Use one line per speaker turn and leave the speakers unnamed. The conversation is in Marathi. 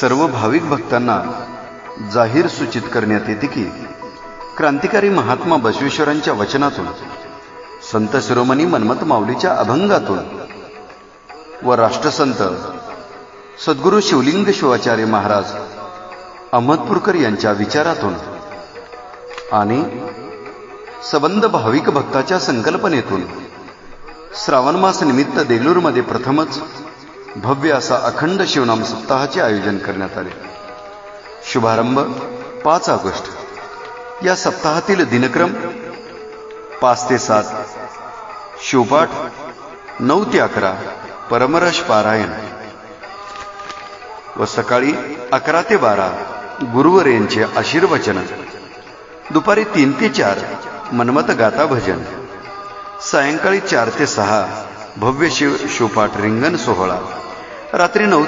सर्व भाविक भक्तांना जाहीर सूचित करण्यात येते की क्रांतिकारी महात्मा बसवेश्वरांच्या वचनातून संत शिरोमणी मन्मथ माऊलीच्या अभंगातून व राष्ट्रसंत सद्गुरू शिवलिंग शिवाचार्य महाराज अहमदपूरकर यांच्या विचारातून आणि सबंध भाविक भक्ताच्या संकल्पनेतून श्रावण मास निमित्त देलूरमध्ये प्रथमच भव्य असा अखंड शिवनाम सप्ताहाचे आयोजन करण्यात आले. शुभारंभ पाच ऑगस्ट. या सप्ताहातील दिनक्रम पाच ते सात. शिवपाठ नऊ ते अकरा. परमरश पारायण. व सकाळी अकरा ते बारा. गुरुवर यांचे आशीर्वचन. दुपारी तीन ते चार. मनमत गाथा भजन. सायंकाळी चार ते सहा. भव्य शिव शिवपाठ रिंगण सोहळा. रात्री नऊ